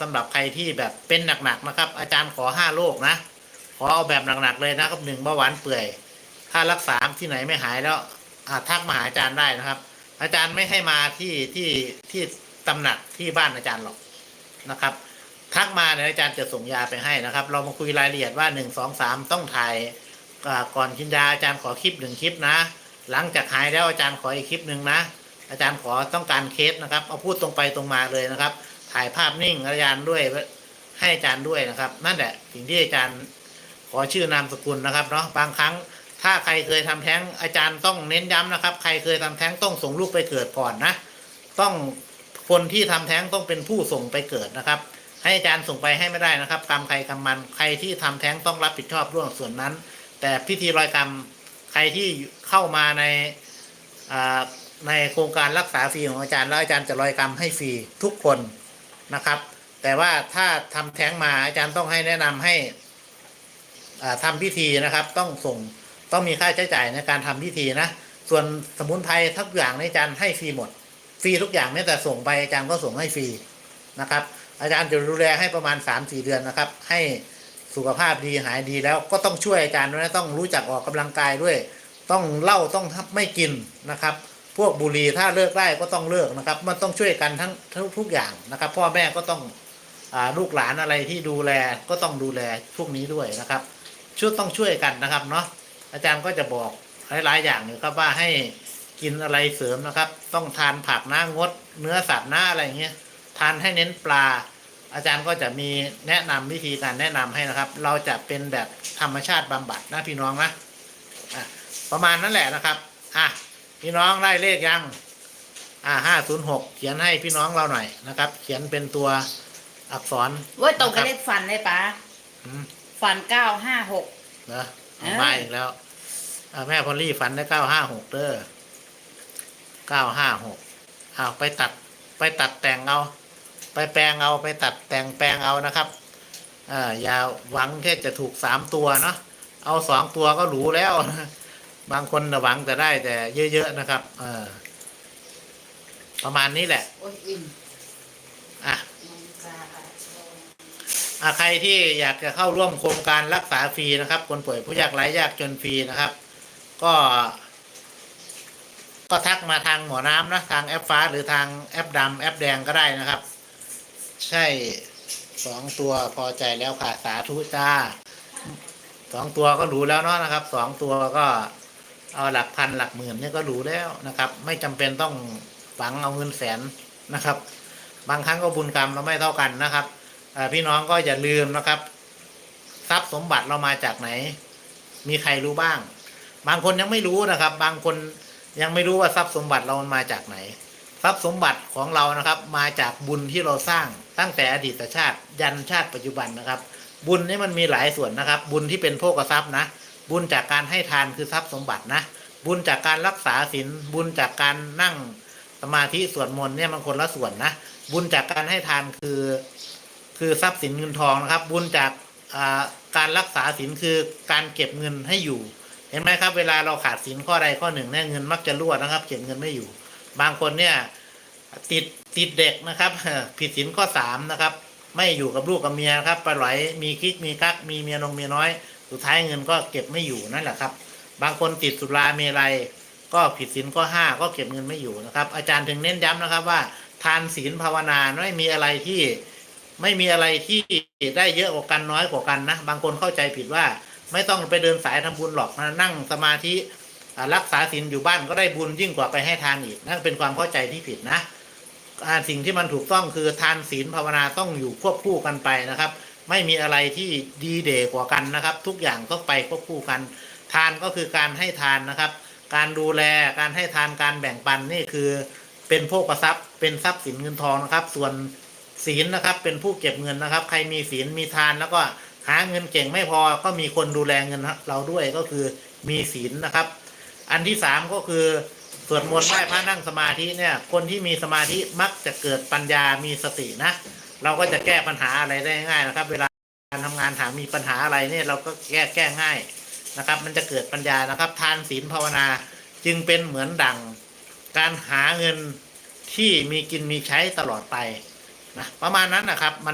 สำหรับใครที่แบบเป็นหนักๆนะครับ อาจารย์ขอห้าโรคนะ ขอเอาแบบหนักๆเลยนะครับหนึ่งเบาหวานเปื่อย ถ้ารักษาที่ไหนไม่หายแล้วอาทักมาหาอาจารย์ได้นะครับ อาจารย์ไม่ให้มาที่ที่ที่ตำหนักที่บ้านอาจารย์หรอกนะครับ ทักมาเดี๋ยอาจารย์จะส่งยาไปให้นะครับ เรามาคุยรายละเอียดว่าหนึ่งสองสามต้องถ่ายก่อนกินยาอาจารย์ขอคลิปหนึ่งคลิปนะ หลังจากหายแล้วอาจารย์ขออีกคลิปหนึ่งนะ อาจารย์ขอต้องการเคสนะครับ เอาพูดตรงไปตรงมาเลยนะครับ ถ่ายภาพนิ่งอาจารย์ด้วยให้อาจารย์ด้วยนะครับ นั่นแหละสิ่งที่อาจารย์ขอชื่อนามสกุลนะครับเนาะบางครั้งถ้าใครเคยทำแท้งอาจารย์ต้องเน้นย้ำนะครับ ใครเคยทำแท้งต้องส่งลูกไปเกิดก่อนนะ ต้องคนที่ทำแท้งต้องเป็นผู้ส่งไปเกิดนะครับ ให้อาจารย์ส่งไปให้ไม่ได้นะครับกรรมใครกรรมมันใครที่ทำแท้งต้องรับผิดชอบเรื่องส่วนนั้น แต่พิธีรอยกรรมใครที่เข้ามาในในโครงการรักษาฟรีของอาจารย์แล้วอาจารย์จะรอยกรรมให้ฟรีทุกคน นะครับ แต่ว่าถ้าทำแท้งมาอาจารย์ต้องให้แนะนำให้อ่าทำพิธีนะครับ ต้องส่งต้องมีค่าใช้จ่ายในการทำพิธีนะส่วนสมุนไพรทุกอย่างในอาจารย์ให้ฟรีหมดฟรีทุกอย่างแม้แต่ส่งไปอาจารย์ก็ส่งให้ฟรีนะครับ อาจารย์จะดูแลให้ประมาณ3าสี่เดือนนะครับ ให้สุขภาพดีหายดีแล้วก็ต้องช่วยอาจารย์ด้วยนะต้องรู้จักออกกำลังกายด้วย ต้องเล้าต้องไม่กินนะครับ พวกบุหรี่ถ้าเลิกได้ก็ต้องเลิกนะครับ มันต้องช่วยกันทั้งทุกทุกอย่างนะครับ พ่อแม่ก็ต้องอลูกหลานอะไรที่ดูแลก็ต้องดูแลพวกนี้ด้วยนะครับช่วยต้องช่วยกันนะครับเนาะอาจารย์ก็จะบอกหลายๆอย่างอยู่ครับว่าให้กินอะไรเสริมนะครับ ต้องทานผักหนะงด เนื้อสัตว์นะอะไรเงี้ยทานให้เน้นปลา อาจารย์ก็จะมีแนะนำวิธีการแนะนำให้นะครับ เราจะเป็นแบบธรรมชาติบำบัดนะพี่น้องนะะประมาณนั้นแหละนะครับอะ พี่น้องได้เลขยัง อ่าห้าศูนย์หกเขียนให้พี่น้องเราหน่อยนะครับ เขียนเป็นตัวอักษรเว้ยตรงกับเลขฟันเลยป้าอืมฟันเก้าห้าหกเนอะเอาเอ้ย มาอีกแล้ว อ่าแม่พอลลี่ฝันได้เก้าห้าหกเด้อเก้าห้าหกอ้าวไปตัดไปตัดแต่งเอา ไปแปลงเอาไปตัดแต่งแปลงเอานะครับ อ่าอย่าหวังแค่จะถูกสามตัวเนาะเอาสองตัวก็หรูแล้ว บางคนน่ะหวังแต่ได้แต่เยอะๆนะครับเออประมาณนี้แหละโอ้ยอิ่มอะอะใครที่อยากจะเข้าร่วมโครงการรักษาฟรีนะครับ คนป่วยผู้ยากไร้ยากจนฟรีนะครับ ก็ ก็ทักมาทางหมอน้ำนะทางแอปฟ้าหรือทางแอปดำแอปแดงก็ได้นะครับ ใช่สองตัวพอใจแล้วค่ะสาธุจ้าสองตัวก็รู้แล้วเนาะนะครับสองตัวก็ เอาหลักพันหลักหมื่นเนี่ยก็รู้แล้วนะครับ ไม่จำเป็นต้องฝังเอาเงินแสนนะครับ บางครั้งก็บุญกรรมเราไม่เท่ากันนะครับพี่น้องก็อย่าลืมนะครับ ทรัพย์สมบัติเรามาจากไหน มีใครรู้บ้าง บางคนยังไม่รู้นะครับ บางคนยังไม่รู้ว่าทรัพย์สมบัติเรามันมาจากไหน ทรัพย์สมบัติของเรานะครับ มาจากบุญที่เราสร้างตั้งแต่อดีตชาติ ยันชาติปัจจุบันนะครับ บุญนี่มันมีหลายส่วนนะครับ บุญที่เป็นโภคทรัพย์นะ บุญจากการให้ทานคือทรัพย์สมบัตินะ บุญจากการรักษาศีลบุญจากการนั่งสมาธิสวดมนต์เนี่ยมันคนละส่วนนะบุญจากการให้ทานคือ คือทรัพย์สินเงินทองนะครับ บุญจากการรักษาสินคือการเก็บเงินให้อยู่ เห็นไหมครับ เวลาเราขาดสินข้อใดข้อหนึ่งเนี่ยเงินมักจะรั่วนะครับ เก็บเงินไม่อยู่ บางคนเนี่ยติดติดเด็กนะครับ ผิดสินข้อสามนะครับ ไม่อยู่กับลูกกับเมียครับไปไหลมีคิกมีกักมีเมียนงเมียน้อย สุดท้ายเงินก็เก็บไม่อยู่นั่นแหละครับ บางคนติดสุราเมรัยก็ผิดสินข้อห้าก็เก็บเงินไม่อยู่นะครับ อาจารย์ถึงเน้นย้ำนะครับว่า ทานศีลภาวนาไม่มีอะไรที่ไม่มีอะไรที่ได้เยอะกว่ากันน้อยกว่ากันนะ บางคนเข้าใจผิดว่าไม่ต้องไปเดินสายทำบุญหรอกนะนั่งสมาธิรักษาศีลอยู่บ้านก็ได้บุญยิ่งกว่าไปให้ทานอีกนั่นเป็นความเข้าใจที่ผิดนะสิ่งที่มันถูกต้องคือทานศีลภาวนาต้องอยู่ควบคู่กันไปนะครับ ไม่มีอะไรที่ดีเด่กว่ากันนะครับ ทุกอย่างต้องไปควบคู่กัน ทานก็คือการให้ทานนะครับ การดูแลการให้ทานการแบ่งปันนี่คือเป็นโภคทรัพย์ เป็นทรัพย์สินเงินทองนะครับ ส่วนศีลนะครับ เป็นผู้เก็บเงินนะครับ ใครมีศีลมีทานแล้วก็หาเงินเก่งไม่พอก็มีคนดูแลเงินเราด้วยก็คือมีศีลนะครับ อันที่สามก็คือสวดมนต์ไหว้พระนั่งสมาธิเนี่ย คนที่มีสมาธิมักจะเกิดปัญญามีสตินะ เราก็จะแก้ปัญหาอะไรได้ง่ายนะครับ เวลาการทำงานถามมีปัญหาอะไรเนี่ยเราก็แก้แก้ง่ายนะครับ มันจะเกิดปัญญานะครับ ทานศีลภาวนาจึงเป็นเหมือนดังการหาเงินที่มีกินมีใช้ตลอดไปนะประมาณนั้นนะครับมัน